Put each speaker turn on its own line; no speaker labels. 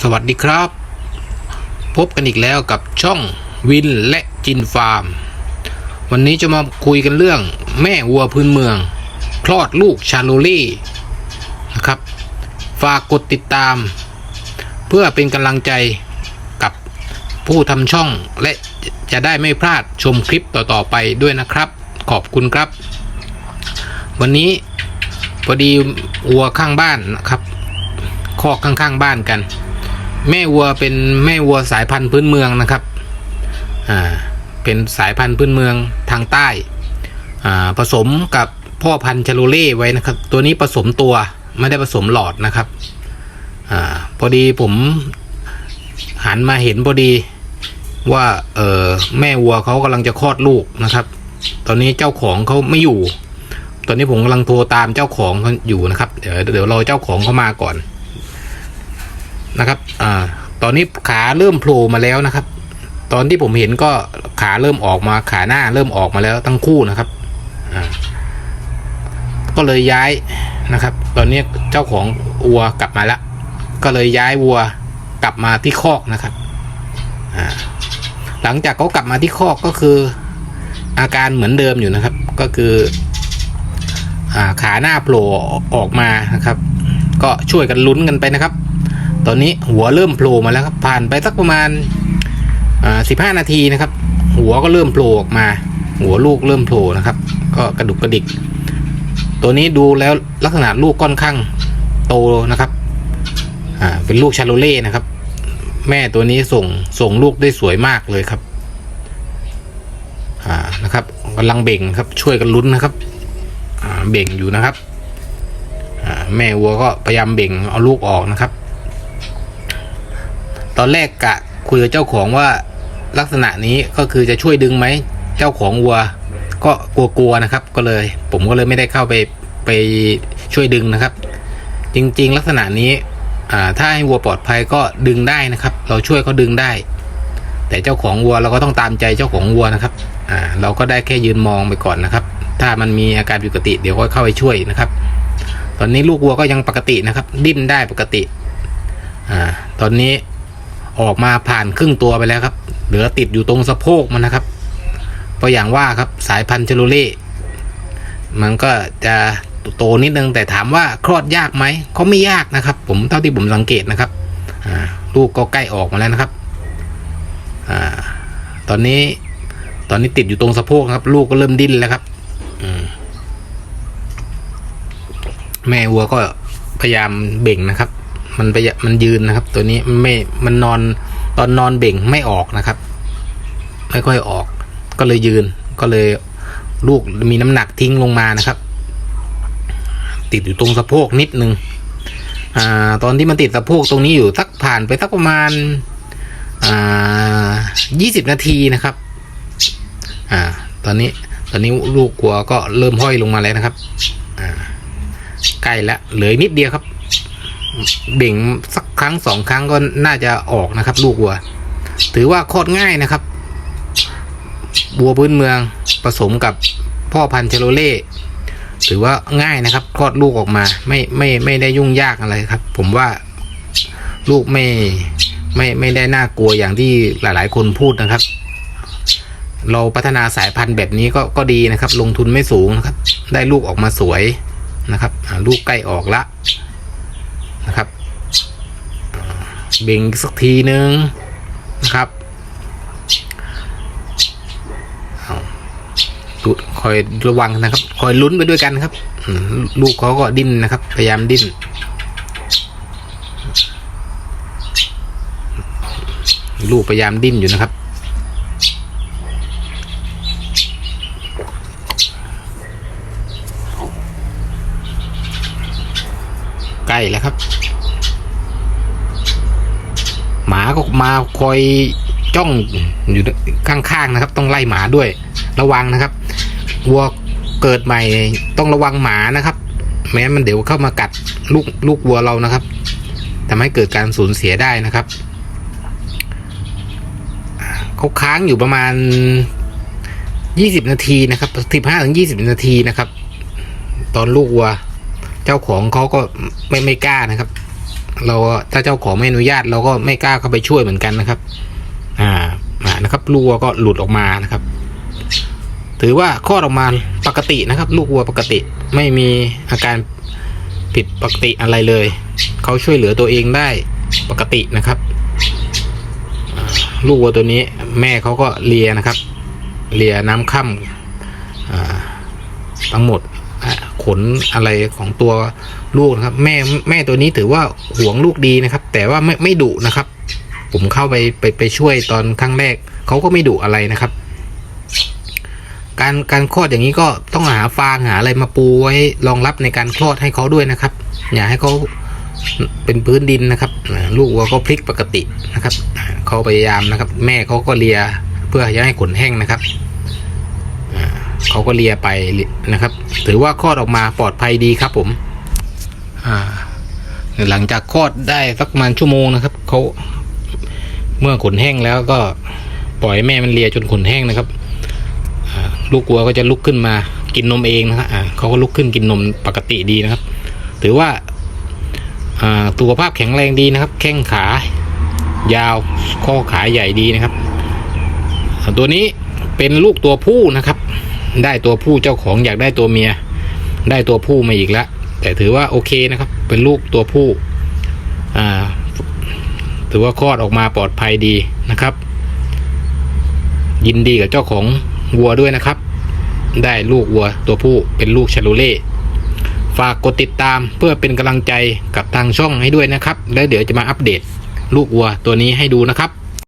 สวัสดีครับ พบกันอีกแล้วกับช่องวินและจินฟาร์ม วันนี้จะมาคุยกันเรื่องแม่วัวพื้นเมือง คลอดลูกชาโลเล่นะครับ ฝากกดติดตาม เพื่อเป็นกำลังใจกับผู้ทำช่องและจะได้ไม่พลาดชมคลิปต่อๆไปด้วยนะครับ ขอบคุณครับ วันนี้พอดีวัวข้างบ้านนะครับคอกข้างๆบ้านกัน แม่วัวเป็นแม่วัวสายพันธุ์พื้นเมืองนะครับ อ่า เป็นสายพันธุ์พื้นเมืองทางใต้ อ่า ผสมกับพ่อพันธุ์ชาโลเล่ไว้นะครับ ตัวนี้ผสมตัวไม่ได้ผสมหลอดนะครับ อ่า พอดีผมหันมาเห็นพอดีว่า เออแม่วัวเขากำลังจะคลอดลูกนะครับ ตอนนี้เจ้าของเขาไม่อยู่ ตอนนี้ผมกำลังโทรตามเจ้าของเขาอยู่นะครับ เดี๋ยวเดี๋ยวรอเจ้าของเขามาก่อน นะครับอ่าตอนนี้ขาเริ่มโผล่มาแล้วนะครับ ตอนที่ผมเห็นก็ขาเริ่มออกมาขาหน้าเริ่มออกมาแล้วทั้งคู่นะครับอ่าก็เลยย้ายนะครับ ตอนนี้เจ้าของวัวกลับมาแล้ว ก็เลยย้ายวัวกลับมาที่คอกนะครับอ่าหลังจากเขากลับมาที่คอกก็คือ อาการเหมือนเดิมอยู่นะครับ ก็คืออ่าขาหน้าโผล่ออกมานะครับ ก็ช่วยกันลุ้นกันไปนะครับ ตอนนี้หัวเริ่มโผล่มาแล้วครับ ผ่านไปสักประมาณสิบห้านาทีนะครับ หัวก็เริ่มโผล่ออกมา หัวลูกเริ่มโผล่นะครับ ก็กระดุกกระดิก ตัวนี้ดูแล้วลักษณะลูกค่อนข้างโตนะครับเป็นลูกชาโลเล่นะครับ แม่ตัวนี้ส่งส่งลูกได้สวยมากเลยครับอ่านะครับกำลังเบ่งครับช่วยกันลุ้นนะครับเบ่งอยู่นะครับแม่วัวก็พยายามเบ่งเอาลูกออกนะครับ ตอนแรกกะคุยกับเจ้าของว่าลักษณะนี้ก็คือจะช่วยดึงไหมเจ้าของวัว ก็กลัวๆนะครับ ก็เลย ผมก็เลยไม่ได้เข้าไปไปช่วยดึงนะครับ จริงๆ ลักษณะนี้ถ้าให้วัวปลอดภัยก็ดึงได้นะครับ เราช่วยเขาดึงได้ แต่เจ้าของวัวเราก็ต้องตามใจเจ้าของวัวนะครับเราก็ได้แค่ยืนมองไปก่อนนะครับ ถ้ามันมีอาการผิดปกติเดี๋ยวก็เข้าไปช่วยนะครับ ตอนนี้ลูกวัวก็ยังปกตินะครับ ดิ้นได้ปกติ อ่า ตอนนี้ ออกมาผ่านครึ่งตัวไปแล้วครับ เหลือติดอยู่ตรงสะโพกมันนะครับเพราะอย่างว่าครับสายพันธุ์เชโลเล่มันก็จะโตนิดนึงแต่ถามว่าคลอดยากไหมเขาไม่ยากนะครับ ผมเท่าที่ผมสังเกตนะครับอ่าลูกก็ใกล้ออกมาแล้วนะครับอ่าตอนนี้ตอนนี้ติดอยู่ตรงสะโพกครับ ลูกก็เริ่มดิ้นแล้วครับอแม่วัวก็พยายามเบ่งนะครับ มันไปมันยืนนะครับ ตัวนี้ไม่มันนอนตอนนอนเบ่งไม่ออกนะครับ ไม่ค่อยออก ก็เลยยืนก็เลยลูกมีน้ำหนักทิ้งลงมานะครับ ติดอยู่ตรงสะโพกนิดนึงอ่าตอนที่มันติดสะโพกตรงนี้อยู่สักผ่านไปสักประมาณอ่ายี่สิบนาทีนะครับ อ่า ตอนนี้ตอนนี้ลูกวัวก็เริ่มห้อยลงมาแล้วนะครับ อ่าใกล้ล้วเหลือนิดเดียวครับ เบ่งสักครั้งสองครั้งก็น่าจะออกนะครับ ลูกวัว ถือว่าโคตรง่ายนะครับวัวพื้นเมืองผสมกับพ่อพันธุ์เชโลเล่ถือว่าง่ายนะครับคลอดลูกออกมา ไม่ไม่ไม่ได้ยุ่งยากอะไรครับ ผมว่าลูกไม่ไม่ไม่ได้น่ากลัวอย่างที่หลายๆ คนพูดนะครับ เราพัฒนาสายพันธุ์แบบนี้ก็ก็ดีนะครับ ลงทุนไม่สูงนะครับ ได้ลูกออกมาสวยนะครับลูกใกล้ออกละ นะครับเบ่งสักทีนึงนะครับคอยระวังนะครับ คอยลุ้นไปด้วยกันครับ ลูกเขาก็ดิ้นนะครับ พยายามดิ้นลูกพยายามดิ้นอยู่นะครับ ใกล้แล้วครับ หมาก็มาคอยจ้องอยู่ข้างๆนะครับ ต้องไล่หมาด้วยระวังนะครับวัวเกิดใหม่ต้องระวังหมานะครับ แม้มันเดี๋ยวเข้ามากัดลูกลูกวัวเรานะครับทำให้เกิดการสูญเสียได้นะครับเขาค้างอยู่ประมาณยี่สิบนาทีนะครับสิบห้าถึงยี่สิบนาทีนะครับ ตอนลูกวัว เจ้าของเขาก็ไม่ไม่กล้านะครับ เราถ้าเจ้าของไม่อนุญาตเราก็ไม่กล้าเข้าไปช่วยเหมือนกันนะครับอ่าอ่านะครับลูกวัวก็หลุดออกมานะครับ ถือว่าคลอดออกมาปกตินะครับ ลูกวัวปกติไม่มีอาการผิดปกติอะไรเลย เขาช่วยเหลือตัวเองได้ปกตินะครับ ลูกวัวตัวนี้แม่เขาก็เลียนะครับ เลียน้ำค่ำอ่าทั้งหมด ขนอะไรของตัวลูกนะครับ แม่แม่ตัวนี้ถือว่าห่วงลูกดีนะครับ แต่ว่าไม่ไม่ดุนะครับ ผมเข้าไปไปไปช่วยตอนครั้งแรกเขาก็ไม่ดุอะไรนะครับ การการคลอดอย่างนี้ก็ต้องหาฟางหาอะไรมาปูไว้รองรับในการคลอดให้เขาด้วยนะครับ อย่าให้เขาเป็นพื้นดินนะครับ ลูกวัวก็พลิกปกตินะครับเขาพยายามนะครับ แม่เขาก็เลียเพื่อจะให้ขนแห้งนะครับ เขาก็เลียไปนะครับ ถือว่าคลอดออกมาปลอดภัยดีครับผม อ่า หลังจากคลอดได้สักประมาณชั่วโมงนะครับเขาเมื่อขนแห้งแล้วก็ปล่อยแม่มันเลียจนขนแห้งนะครับลูกวัวก็จะลุกขึ้นมากินนมเองนะครับเขาก็ลุกขึ้นกินนมปกติดีนะครับ ถือว่าอ่าสุขภาพแข็งแรงดีนะครับ แข้งขายาวข้อขาใหญ่ดีนะครับ ตัวนี้เป็นลูกตัวผู้นะครับ ได้ตัวผู้เจ้าของอยากได้ตัวเมีย ได้ตัวผู้มาอีกแล้วแต่ถือว่าโอเคนะครับ เป็นลูกตัวผู้อ่าถือว่าคลอดออกมาปลอดภัยดีนะครับ ยินดีกับเจ้าของวัวด้วยนะครับ ได้ลูกวัวตัวผู้เป็นลูกชาลูเล่ฝากกดติดตามเพื่อเป็นกำลังใจกับทางช่องให้ด้วยนะครับ แล้วเดี๋ยวจะมาอัปเดตลูกวัวตัวนี้ให้ดูนะครับ